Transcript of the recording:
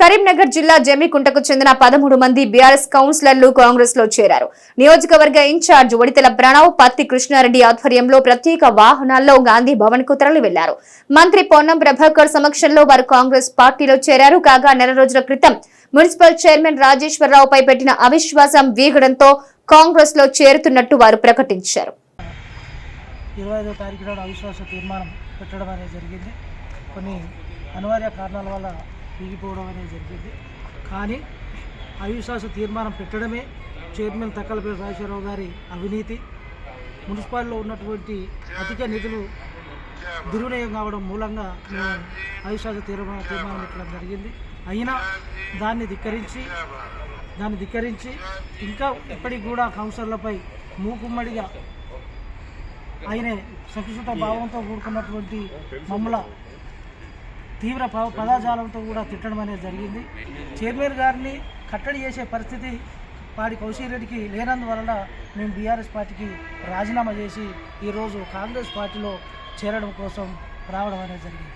కరీంనగర్ జిల్లా జమ్మికుంటకు చెందిన పదమూడు మంది బీఆర్ఎస్ కౌన్సిలర్లు కాంగ్రెస్లో చేరారు. నియోజకవర్గ ఇన్ఛార్జ్ ఒడితెల ప్రణవ్ పత్తి కృష్ణారెడ్డి ఆధ్వర్యంలో ప్రత్యేక వాహనాల్లో గాంధీ భవన్కు తరలి వెళ్ళారు మంత్రి పొన్నం ప్రభాకర్ సమక్షంలో వారు కాంగ్రెస్ పార్టీలో చేరారు. కాగా నెల రోజుల క్రితం మున్సిపల్ చైర్మన్ రాజేశ్వరరావుపై పెట్టిన అవిశ్వాసం వీగడంతో కాంగ్రెస్లో చేరుతున్నట్టు వారు ప్రకటించారు. ఇరవై ఐదో తారీఖు నాడు అవిశ్వాస తీర్మానం పెట్టడం అనేది జరిగింది. కొన్ని అనివార్య కారణాల వల్ల దిగిపోవడం అనేది జరిగింది. కానీ అవిశ్వాస తీర్మానం పెట్టడమే చైర్మన్ తక్కలపేట రాజశేఖరరావు గారి అవినీతి. మున్సిపాలిటీలో ఉన్నటువంటి అధిక నిధులు దుర్వినియోగం కావడం మూలంగా మేము అవిశ్వాస తీర్మానం తీర్మానం పెట్టడం జరిగింది. అయినా దాన్ని ధిక్కరించి దాన్ని ధిక్కరించి ఇంకా ఇప్పటికి కూడా కౌన్సిలర్లపై మూకుమ్మడిగా ఆయనే సంకుచిత భావంతో కూడుకున్నటువంటి మమ్మల తీవ్ర ప- పదాజాలంతో కూడా తిట్టడం అనేది జరిగింది. చైర్మన్ గారిని కట్టడి చేసే పరిస్థితి పాడి కౌశిరెడ్డికి లేనందువలన మేము బీఆర్ఎస్ పార్టీకి రాజీనామా చేసి ఈరోజు కాంగ్రెస్ పార్టీలో చేరడం కోసం రావడం అనేది జరిగింది.